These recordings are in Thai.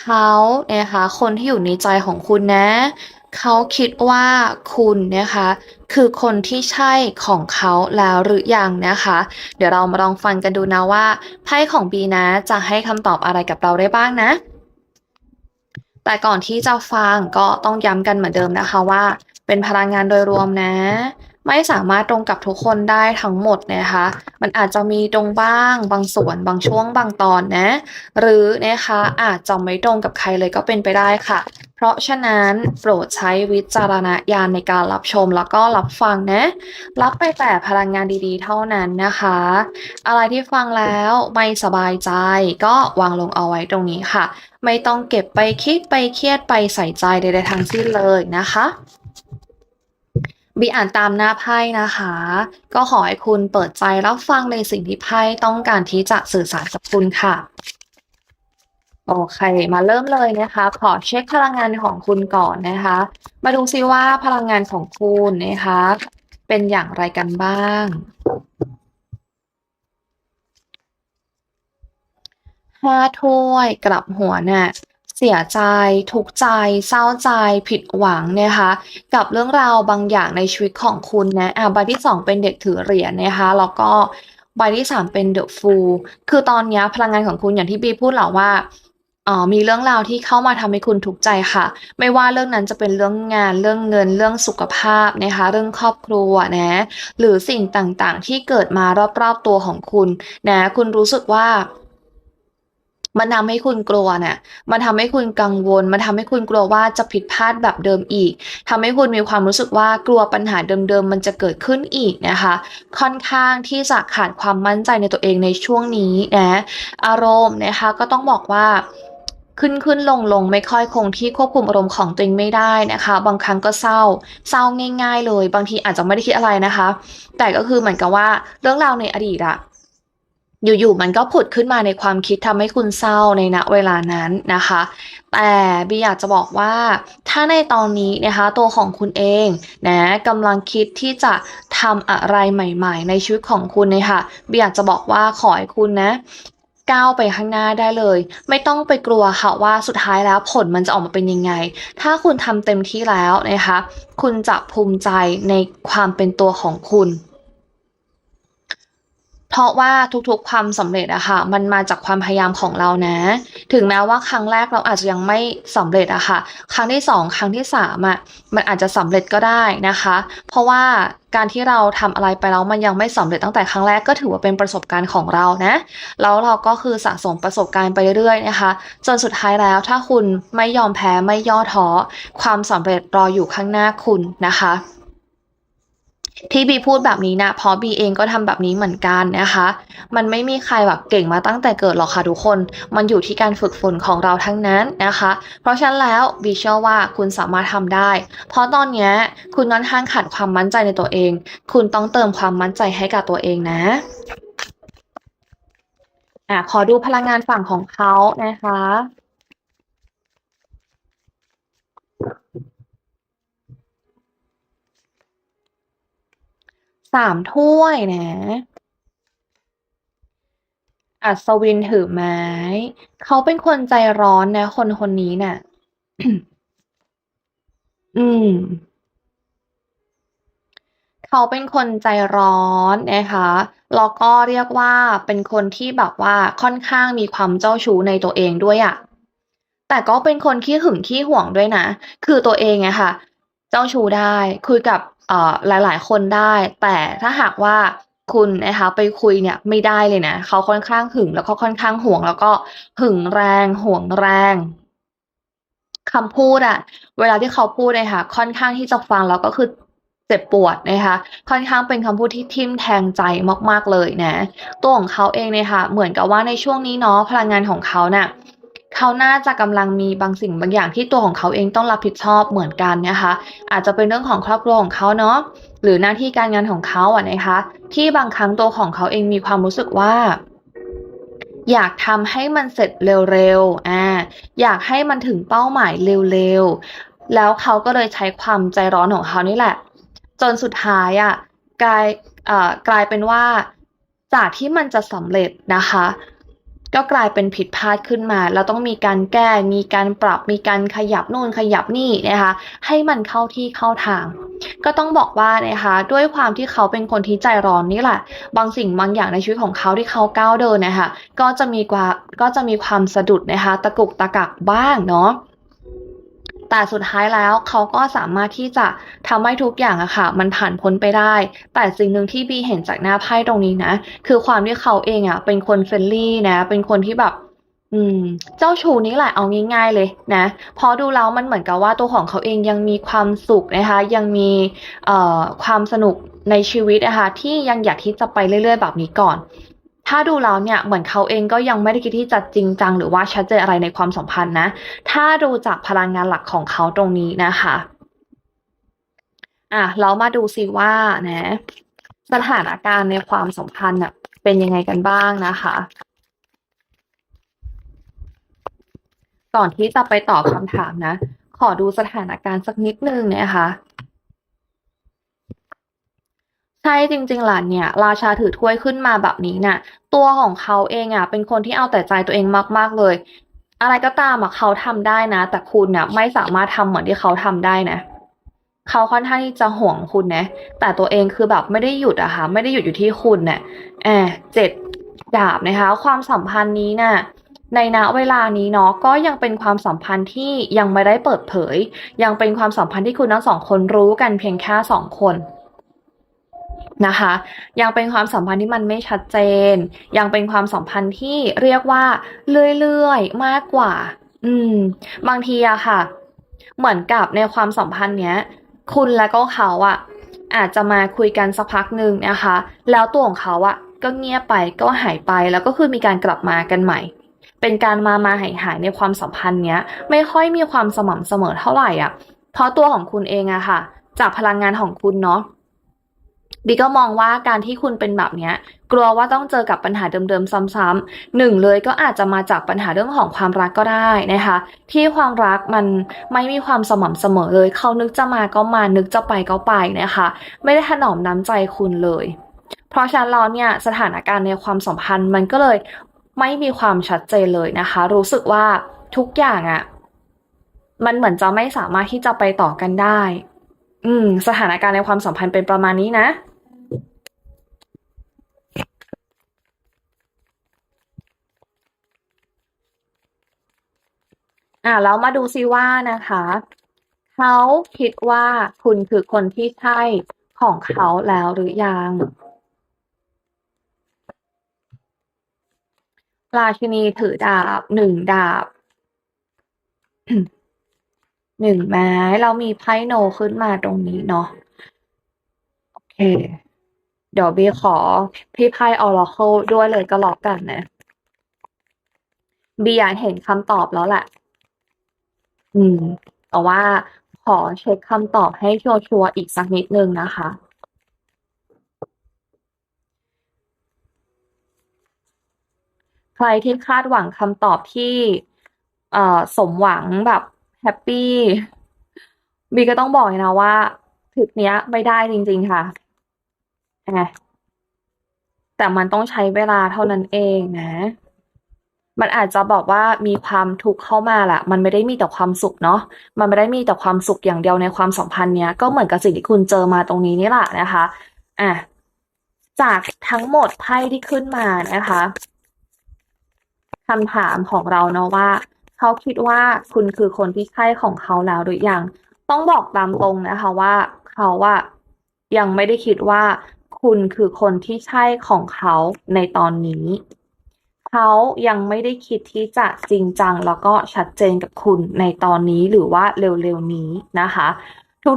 เขานะคะคนที่อยู่ในใจของคุณนะ เขาคิดว่าคุณนะคะ คือคนที่ใช่ของเขาแล้วหรือยังนะคะ เดี๋ยวเรามาลองฟังกันดูนะว่าไพ่ของบีนะจะให้คำตอบอะไรกับเราได้บ้างนะ แต่ก่อนที่จะฟังก็ต้องย้ำกันเหมือนเดิมนะคะว่า เป็นพลังงานโดยรวมนะ ไม่สามารถตรงกับทุกคนได้ทั้งหมดนะคะ มันอาจจะมีตรงบ้าง บางส่วน บางช่วง บางตอนนะ หรือนะคะอาจจะไม่ตรงกับใครเลยก็เป็นไปได้ค่ะ เพราะฉะนั้นโปรดใช้วิจารณญาณในการรับชมแล้วก็รับฟังนะ รับไปแต่พลังงานดีๆ เท่านั้นนะคะ อะไรที่ฟังแล้วไม่สบายใจก็วางลงเอาไว้ตรงนี้ค่ะ ไม่ต้องเก็บไปคิดไปเครียดไปใส่ใจใดๆทั้งสิ้นเลยนะคะ บีอ่านตามหน้าไพ่นะคะ ก็ขอให้คุณเปิดใจรับฟังในสิ่งที่ไพ่ต้องการที่จะสื่อสารกับคุณค่ะ โอเค มาเริ่มเลยนะคะ ขอเช็คพลังงานของคุณก่อนนะคะ มาดูซิว่าพลังงานของคุณนะคะ เป็นอย่างไรกันบ้างห้าถ้วยกลับหัวน่ะ เสียใจ ทุกข์ใจ เศร้าใจ ผิดหวังนะคะ กับเรื่องราวบางอย่างในชีวิตของคุณนะอะใบที่สองเป็นเด็กถือเหรียญนะคะแล้วก็ใบที่สามเป็นเดอะฟูลคือตอนนี้พลังงานของคุณอย่างที่บีพูดแหละว่าเอ่อมีเรื่องราวที่เข้ามาทำให้คุณทุกข์ใจค่ะ ไม่ว่าเรื่องนั้นจะเป็นเรื่องงาน เรื่องเงิน เรื่องสุขภาพนะคะ เรื่องครอบครัวนะ หรือสิ่งต่างๆ ที่เกิดมารอบๆตัวของคุณนะ คุณรู้สึกว่า มันทำให้คุณกลัวเนี่ยมันทำให้คุณกังวล มันทำให้คุณกลัวว่าจะผิดพลาดแบบเดิมอีกทำให้คุณมีความรู้สึกว่ากลัวปัญหาเดิมๆ มันจะเกิดขึ้นอีกนะคะ ค่อนข้างที่จะขาดความมั่นใจในตัวเองในช่วงนี้นะ อารมณ์นะคะก็ต้องบอกว่าขึ้นขึ้นลงลงไม่ค่อยคงที่ควบคุมอารมณ์ของตัวเองไม่ได้นะคะ บางครั้งก็เศร้า เศร้าง่าย ๆ เลย บางทีอาจจะไม่ได้คิดอะไรนะคะ แต่ก็คือเหมือนกับว่าเรื่องราวในอดีตอะ อยู่ๆมันก็ผุดขึ้นมาในความคิดทำให้คุณเศร้าในณเวลานั้นนะคะ แต่บีอยากจะบอกว่าถ้าในตอนนี้นะคะตัวของคุณเองนะกำลังคิดที่จะทำอะไรใหม่ ๆ ในชีวิตของคุณเนี่ยค่ะบีอยากจะบอกว่าขอให้คุณนะก้าวไปข้างหน้าได้เลย ไม่ต้องไปกลัวค่ะว่าสุดท้ายแล้วผลมันจะออกมาเป็นยังไง ถ้าคุณทำเต็มที่แล้วนะคะ คุณจะภูมิใจในความเป็นตัวของคุณ เพราะว่าทุกๆความสำเร็จอะค่ะ มันมาจากความพยายามของเรานะ ถึงแม้ว่าครั้งแรกเราอาจจะยังไม่สำเร็จอะค่ะ ครั้งที่สองครั้งที่สามอะมันอาจจะสำเร็จก็ได้นะคะ เพราะว่าการที่เราทำอะไรไปแล้วมันยังไม่สำเร็จตั้งแต่ครั้งแรกก็ถือว่าเป็นประสบการณ์ของเรานะ แล้วเราก็คือสะสมประสบการณ์ไปเรื่อยๆนะคะ จนสุดท้ายแล้วถ้าคุณไม่ยอมแพ้ไม่ย่อท้อความสำเร็จรออยู่ข้างหน้าคุณนะคะ ที่บีพูดแบบนี้นะเพราะบีเองก็ทำแบบนี้เหมือนกันนะคะ มันไม่มีใครแบบเก่งมาตั้งแต่เกิดหรอกค่ะทุกคน มันอยู่ที่การฝึกฝนของเราทั้งนั้นนะคะ เพราะฉะนั้นแล้วบีเชื่อว่าคุณสามารถทำได้ เพราะตอนนี้คุณค่อนข้างขาดความมั่นใจในตัวเอง คุณต้องเติมความมั่นใจให้กับตัวเองนะอะขอดูพลังงานฝั่งของเขานะคะ สามถ้วยนะ อัศวินถือไม้ เขาเป็นคนใจร้อนนะ คนคนนี้น่ะ อืม เขาเป็นคนใจร้อนนะคะแล้วก็เรียกว่าเป็นคนที่แบบว่าค่อนข้างมีความเจ้าชู้ในตัวเองด้วยอะแต่ก็เป็นคนขี้หึงขี้ห่วงด้วยนะ คือตัวเองอะค่ะ เจ้าชู้ได้ คุยกับ หลายๆ คนได้ แต่ถ้าหากว่าคุณนะคะไปคุยเนี่ยไม่ได้เลยนะเขาค่อนข้างหึงแล้วก็ค่อนข้างห่วง แล้วก็หึงแรงห่วงแรงคำพูดอะเวลาที่เขาพูดเนี่ยค่ะค่อนข้างที่จะฟังแล้วก็คือเจ็บปวดนะคะค่อนข้างเป็นคำพูดที่ทิ่มแทงใจมากๆเลยนะตัวของเขาเองเนี่ยค่ะเหมือนกับว่าในช่วงนี้เนาะพลังงานของเขาน่ะ เขาน่าจะกำลังมีบางสิ่งบางอย่างที่ตัวของเขาเองต้องรับผิดชอบเหมือนกันนะคะ อาจจะเป็นเรื่องของครอบครัวของเขาเนาะหรือหน้าที่การงานของเขาอะนะคะ ที่บางครั้งตัวของเขาเองมีความรู้สึกว่า อยากทำให้มันเสร็จเร็วๆอ่าอยากให้มันถึงเป้าหมายเร็วๆแล้วเขาก็เลยใช้ความใจร้อนของเขานี่แหละ จนสุดท้ายอะกลายเอ่อกลายเป็นว่าจากที่มันจะสำเร็จนะคะ ก็กลายเป็นผิดพลาดขึ้นมา เราต้องมีการแก้ มีการปรับ มีการขยับนู่นขยับนี่นะคะ ให้มันเข้าที่เข้าทาง ก็ต้องบอกว่านะคะ ด้วยความที่เขาเป็นคนที่ใจร้อนนี่แหละ บางสิ่งบางอย่างในชีวิตของเขาที่เขาก้าวเดินนะคะ ก็จะมีกว่า ก็จะมีความสะดุดนะคะ ตะกุกตะกักบ้างเนาะ แต่สุดท้ายแล้วเขาก็สามารถที่จะทำให้ทุกอย่างอะค่ะ มันผ่านพ้นไปได้ แต่สิ่งหนึ่งที่บีเห็นจากหน้าไพ่ตรงนี้นะ คือความที่เขาเองอะเป็นคนเฟรนลี่นะ เป็นคนที่แบบอืม เจ้าชู้นี่แหละเอาง่ายๆเลยนะเพราะดูแล้วมันเหมือนกับว่าตัวของเขาเองยังมีความสุขนะคะ ยังมีเอ่อความสนุกในชีวิตนะคะที่ยังอยากที่จะไปเรื่อยๆ แบบนี้ก่อน ถ้าดูแล้วเนี่ยเหมือนเขาเองก็ยังไม่ได้คิดที่จะจริงจัง หรือว่าชัดเจนอะไรในความสัมพันธ์นะ ถ้าดูจากพลังงานหลักของเขาตรงนี้นะคะอะเรามาดูซิว่านะสถานการณ์ในความสัมพันธ์เป็นยังไงกันบ้างนะคะ ก่อนที่จะไปตอบคำถามนะ ขอดูสถานการณ์สักนิดนึงนะคะ ใช่จริงๆหล่ะเนี่ย ราชาถือถ้วยขึ้นมาแบบนี้น่ะ ตัวของเขาเองอะ เป็นคนที่เอาแต่ใจตัวเองมากๆเลย อะไรก็ตามอะเขาทำได้นะ แต่คุณน่ะไม่สามารถทำเหมือนที่เขาทำได้นะเขาค่อนข้างที่จะห่วงคุณนะ แต่ตัวเองคือแบบไม่ได้หยุดอะค่ะ ไม่ได้หยุดอยู่ที่คุณเนี่ยแอบเจ็ดดาบนะคะ ความสัมพันธ์นี้น่ะในณเวลานี้เนาะก็ยังเป็นความสัมพันธ์ที่ยังไม่ได้เปิดเผย ยังเป็นความสัมพันธ์ที่คุณทั้งสองคนรู้กันเพียงแค่สองคน นะคะ ยังเป็นความสัมพันธ์ที่มันไม่ชัดเจน ยังเป็นความสัมพันธ์ที่เรียกว่าเรื่อยๆมากกว่า อืม บางทีอะค่ะ เหมือนกับในความสัมพันธ์เนี้ย คุณและก็เขาอะอาจจะมาคุยกันสักพักหนึ่งนะคะ แล้วตัวของเขาอะก็เงียบไปก็หายไปแล้วก็คือมีการกลับมากันใหม่ เป็นการมามาหายหายในความสัมพันธ์เนี้ย ไม่ค่อยมีความสม่ำเสมอเท่าไหร่อะ เพราะตัวของคุณเองอะค่ะ จากพลังงานของคุณเนาะ บีก็มองว่าการที่คุณเป็นแบบเนี้ย กลัวว่าต้องเจอกับปัญหาเดิมๆซ้ำๆหนึ่งเลยก็อาจจะมาจากปัญหาเรื่องของความรักก็ได้นะคะ ที่ความรักมันไม่มีความสม่ำเสมอเลย เขานึกจะมาก็มานึกจะไปก็ไปนะคะ ไม่ได้ถนอมน้ำใจคุณเลย เพราะฉะนั้นแล้วเนี่ยสถานการณ์ในความสัมพันธ์มันก็เลยไม่มีความชัดเจนเลยนะคะ รู้สึกว่าทุกอย่างอะ่ะมันเหมือนจะไม่สามารถที่จะไปต่อกันได้ อืม สถานการณ์ในความสัมพันธ์เป็นประมาณนี้นะ อ่าแล้วมาดูซิว่านะคะ เขาคิดว่าคุณคือคนที่ใช่ของเขาแล้วหรือยังราชินีถือดาบหนึ่งดาบ หนึ่งไม้ เรามีไพ่โนขึ้นมาตรงนี้เนาะโอเค เดี๋ยวบีขอพี่ไพ่ออราเคิลด้วยเลยก็แล้วกันนะบีอยากเห็นคำตอบแล้วแหละ อืม แต่ว่าขอเช็คคำตอบให้ชัวร์ๆอีกสักนิดนึงนะคะใครที่คาดหวังคำตอบที่สมหวังแบบ แฮปปี้บีก็ต้องบอกเลยนะว่าทริปเนี้ยไม่ได้จริง ๆ ค่ะแอะแต่มันต้องใช้เวลาเท่านั้นเองนะ มันอาจจะบอกว่ามีความทุกข์เข้ามาแหละมันไม่ได้มีแต่ความสุขเนาะ มันไม่ได้มีแต่ความสุขอย่างเดียวในความสัมพันธ์เนี้ย ก็เหมือนกับสิ่งที่คุณเจอมาตรงนี้นี่แหละนะคะ อะ จากทั้งหมดไพ่ที่ขึ้นมานะคะคำถามของเราเนาะว่า เขาคิดว่าคุณคือคนที่ใช่ของเขาแล้วหรือยัง ต้องบอกตามตรงนะคะว่าเขาอะยังไม่ได้คิดว่าคุณคือคนที่ใช่ของเขาในตอนนี้ เขายังไม่ได้คิดที่จะจริงจังแล้วก็ชัดเจนกับคุณในตอนนี้หรือว่าเร็วๆนี้นะคะ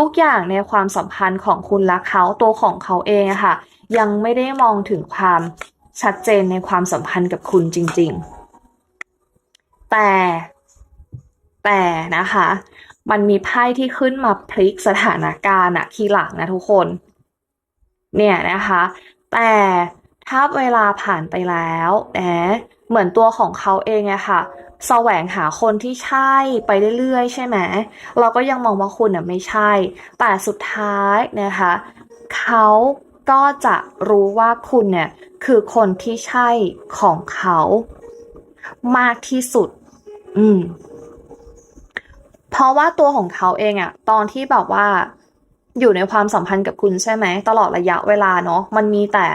ทุกๆอย่างในความสัมพันธ์ของคุณและเขาตัวของเขาเองะค่ะ ยังไม่ได้มองถึงความชัดเจนในความสัมพันธ์กับคุณจริง ๆ แต่แต่นะคะ มันมีไพ่ที่ขึ้นมาพลิกสถานการณ์อะทีหลังนะทุกคน เนี่ยนะคะ แต่ถ้าเวลาผ่านไปแล้วนะเหมือนตัวของเขาเองอะค่ะแสวงหาคนที่ใช่ไปเรื่อยๆ ใช่ไหม เราก็ยังมองว่าคุณอะไม่ใช่ แต่สุดท้ายนะคะ เขาก็จะรู้ว่าคุณเนี่ยคือคนที่ใช่ของเขา มากที่สุด อืม เพราะว่าตัวของเขาเองอะตอนที่แบบว่า อยู่ในความสัมพันธ์กับคุณใช่ไหม ตลอดระยะเวลาเนาะมันมีแต่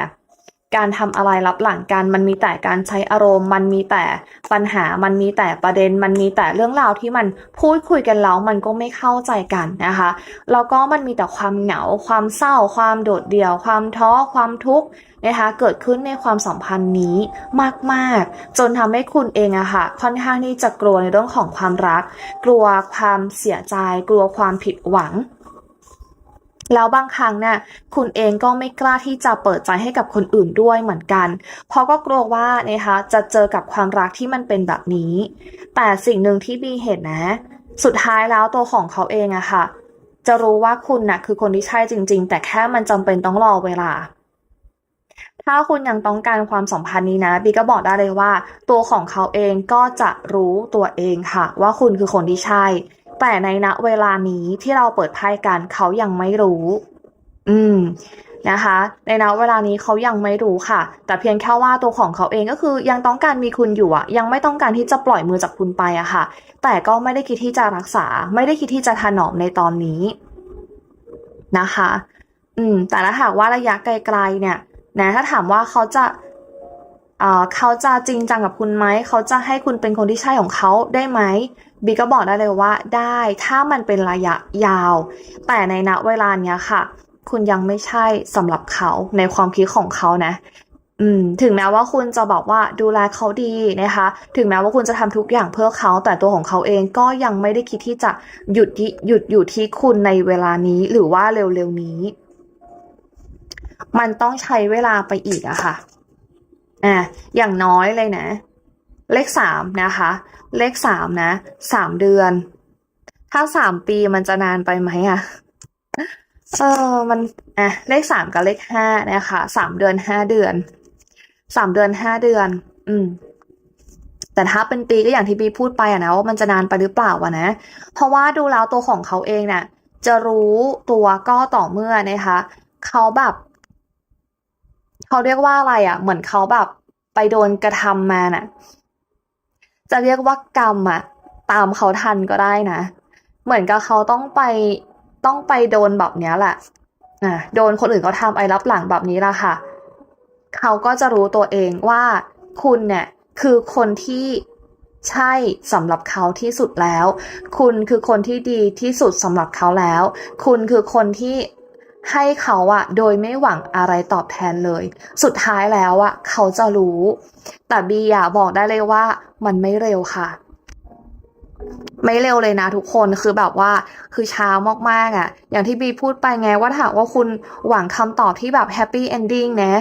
การทำอะไรรับหลังกัน มันมีแต่การใช้อารมณ์ มันมีแต่ปัญหา มันมีแต่ประเด็น มันมีแต่เรื่องราวที่มันพูดคุยกันแล้วมันก็ไม่เข้าใจกันนะคะแล้วก็มันมีแต่ความเหงา ความเศร้า ความโดดเดี่ยว ความท้อ ความทุกข์นะคะเกิดขึ้นในความสัมพันธ์นี้มากๆ จนทำให้คุณเองอะค่ะค่อนข้างที่จะกลัวในเรื่องของความรัก กลัวความเสียใจ กลัวความผิดหวัง แล้วบางครั้งเนี่ยคุณเองก็ไม่กล้าที่จะเปิดใจให้กับคนอื่นด้วยเหมือนกัน เพราะก็กลัวว่านะคะจะเจอกับความรักที่มันเป็นแบบนี้ แต่สิ่งหนึ่งที่บีเห็นนะ สุดท้ายแล้วตัวของเขาเองอะค่ะ จะรู้ว่าคุณน่ะคือคนที่ใช่จริง ๆ แต่แค่มันจำเป็นต้องรอเวลา ถ้าคุณยังต้องการความสัมพันธ์นี้นะบีก็บอกได้เลยว่า ตัวของเขาเองก็จะรู้ตัวเองค่ะ ว่าคุณคือคนที่ใช่ แต่ในณเวลานี้ที่เราเปิดไพ่กันเขายังไม่รู้ อืมนะคะ ในณเวลานี้เขายังไม่รู้ค่ะ แต่เพียงแค่ว่าตัวของเขาเองก็คือยังต้องการมีคุณอยู่อะยังไม่ต้องการที่จะปล่อยมือจากคุณไปอะค่ะ แต่ก็ไม่ได้คิดที่จะรักษา ไม่ได้คิดที่จะถนอมในตอนนี้นะคะ อืม แต่ถ้าหากว่าระยะไกลๆเนี่ยนะถ้าถามว่าเขาจะ เขาจะจริงจังกับคุณไหม เขาจะให้คุณเป็นคนที่ใช่ของเขาได้ไหมบีก็บอกได้เลยว่าได้ถ้ามันเป็นระยะยาว แต่ในณเวลาเนี้ยค่ะ คุณยังไม่ใช่สำหรับเขาในความคิดของเขานะอืมถึงแม้ว่าคุณจะบอกว่าดูแลเขาดีนะคะ ถึงแม้ว่าคุณจะทำทุกอย่างเพื่อเขาแต่ตัวของเขาเองก็ยังไม่ได้คิดที่จะหยุดที่หยุดอยู่ที่คุณในเวลานี้หรือว่าเร็วๆนี้ มันต้องใช้เวลาไปอีกอะค่ะ อะอย่างน้อยเลยนะ เลขสามนะคะ เลขสามนะสามเดือน ถ้าสามปีมันจะนานไปไหมอะเออมันอะเลขสามกับเลขห้านะคะสามเดือนห้าเดือนสามเดือนห้าเดือน อืมแต่ถ้าเป็นปีก็อย่างที่บีพูดไปอะนะว่ามันจะนานไปหรือเปล่าวะนะ เพราะว่าดูแล้วตัวของเขาเองเนี่ยจะรู้ตัวก็ต่อเมื่อนะคะ เขาแบบ เขาเรียกว่าอะไรอะ เหมือนเขาแบบไปโดนกระทำมาน่ะ จะเรียกว่ากรรมอะ ตามเขาทันก็ได้นะ เหมือนกับเขาต้องไปต้องไปโดนแบบเนี้ยแหละอะโดนคนอื่นเขาทำไอ้รับหลังแบบนี้ละค่ะ เขาก็จะรู้ตัวเองว่าคุณเนี่ยคือคนที่ใช่สำหรับเขาที่สุดแล้ว คุณคือคนที่ดีที่สุดสำหรับเขาแล้ว คุณคือคนที่ ให้เขาอะโดยไม่หวังอะไรตอบแทนเลย สุดท้ายแล้วอะเขาจะรู้ แต่บีอะบอกได้เลยว่ามันไม่เร็วค่ะ ไม่เร็วเลยนะทุกคนคือแบบว่าคือช้ามากๆอะ่ะอย่างที่บีพูดไปไงว่าถ้าว่าคุณหวังคำตอบที่แบบแฮปปี้เอนดิ้งนะ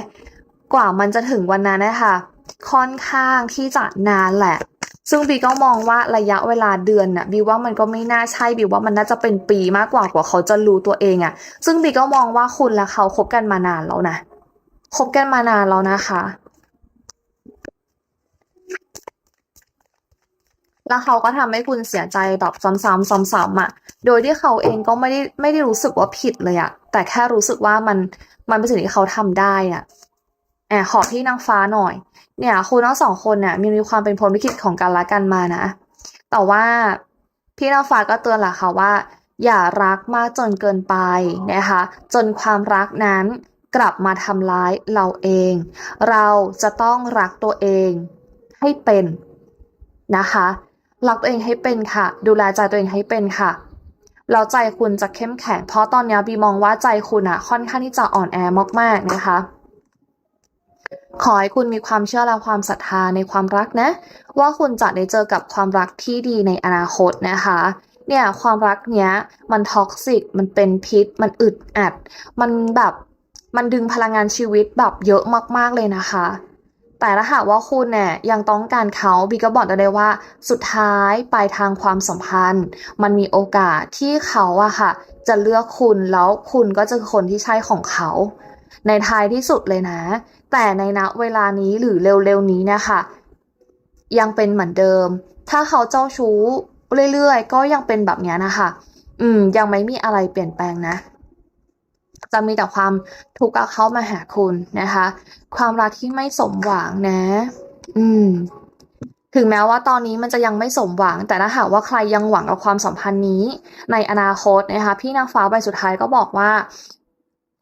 กว่ามันจะถึงวันนั้นนะคะค่อนข้างที่จะนานแหละ ซึ่งบีก็มองว่าระยะเวลาเดือนน่ะบีว่ามันก็ไม่น่าใช่บีว่ามันน่าจะเป็นปีมากกว่ากว่าเขาจะรู้ตัวเองอะ่ะ ซึ่งบีก็มองว่าคุณและเขาคบกันมานานแล้วนะคบกันมานานแล้วนะคะ แล้วเขาก็ทำให้คุณเสียใจแบบซ้ำๆซ้ำๆอะ โดยที่เขาเองก็ไม่ได้ไม่ได้รู้สึกว่าผิดเลยอะแต่แค่รู้สึกว่ามันมันเป็นสิ่งที่เขาทำได้อะ แอบขอที่นางฟ้าหน่อย เนี่ยคุณทั้งสองคนเนี่ยมีมีความเป็นพรหมลิขิตของกันและกันมานะ แต่ว่าพี่นางฟ้าก็เตือนแหละค่ะว่า อย่ารักมากจนเกินไปนะคะ จนความรักนั้นกลับมาทำร้ายเราเอง เราจะต้องรักตัวเองให้เป็นนะคะ รักตัวเองให้เป็นค่ะ ดูแลใจตัวเองให้เป็นค่ะแล้วใจคุณจะเข้มแข็ง เพราะตอนนี้บีมองว่าใจคุณอะค่อนข้างที่จะอ่อนแอมากๆนะคะ ขอให้คุณมีความเชื่อและความศรัทธาในความรักนะ ว่าคุณจะได้เจอกับความรักที่ดีในอนาคตนะคะเนี่ยความรักเนี้ยมันท็อกซิกมันเป็นพิษ มันอึดอัด มันแบบมันดึงพลังงานชีวิตแบบเยอะมากๆเลยนะคะ แต่ถ้าหากว่าคุณเนี่ยยังต้องการเขาบีก็บอกได้ว่าสุดท้ายปลายทางความสัมพันธ์ มันมีโอกาสที่เขาอะค่ะ จะเลือกคุณแล้วคุณก็จะคนที่ใช่ของเขา ในท้ายที่สุดเลยนะ แต่ในณเวลานี้หรือเร็วๆนี้เนะคะยังเป็นเหมือนเดิม ถ้าเขาเจ้าชู้เรื่อยๆ ก็ยังเป็นแบบนี้นะคะ อืม ยังไม่มีอะไรเปลี่ยนแปลงนะ จะมีแต่ความทุกข์เข้ามาหาคุณนะคะ ความรักที่ไม่สมหวังนะ อืม ถึงแม้ว่าตอนนี้มันจะยังไม่สมหวัง แต่ถ้าหากว่าใครยังหวังกับความสัมพันธ์นี้ ในอนาคตนะคะ พี่นางฟ้าใบสุดท้ายก็บอกว่า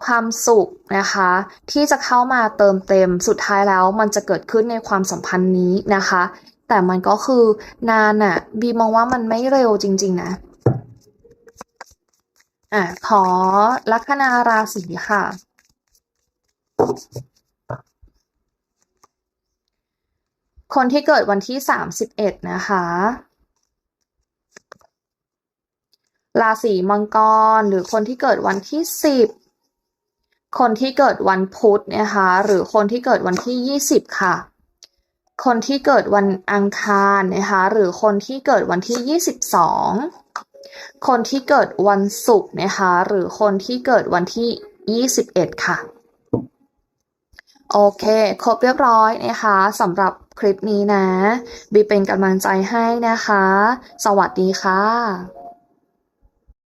ความสุขนะคะ ที่จะเข้ามาเติมเต็มสุดท้ายแล้วมันจะเกิดขึ้นในความสัมพันธ์นี้นะคะ แต่มันก็คือนานอะบีมองว่ามันไม่เร็วจริง ๆ นะอะขอลัคนาราศีค่ะ คนที่เกิดวันที่สามสิบเอ็ดนะคะ ราศีมังกรหรือคนที่เกิดวันที่สิบ คนที่เกิดวันพุธนะคะหรือคนที่เกิดวันที่ยี่สิบค่ะ คนที่เกิดวันอังคารนะคะหรือคนที่เกิดวันที่ยี่สิบสองคนที่เกิดวันศุกร์นะคะหรือคนที่เกิดวันที่ยี่สิบเอ็ดค่ะโอเค ครบเรียบร้อยนะคะสำหรับคลิปนี้นะ บีเป็นกำลังใจให้นะคะ สวัสดีค่ะ